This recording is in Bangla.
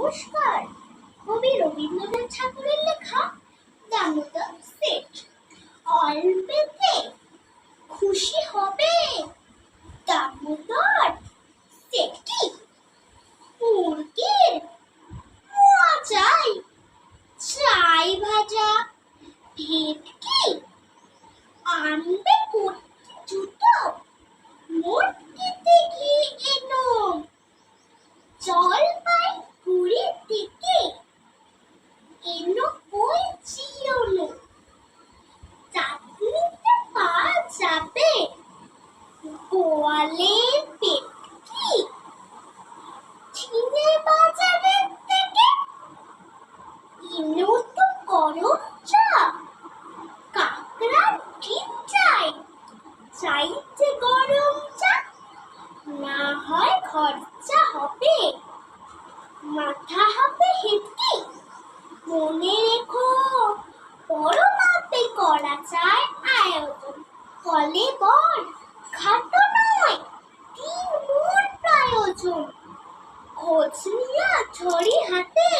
নমস্কার। কবি রবীন্দ্রনাথ ঠাকুরের লেখা দামোদর সেট। অল্পেতে খুশি হবে দামোদর সেটটি। মুরগির মোয়া চাই চাই ভাজা ভেটকি পা যাবে? গোয়ালে পেটকি। চিনে বাজারের থেকে এনো তো গরম চা। কাকড়া ডিম চাই। চাইতে গরম চা। না হয় খরচা হবে। মাথা হবে হেঁটে মনে ফলে বর খাদ্য নয় তিন মন প্রয়োজন। খোঁজ নিয়ে ছড়ি হাতে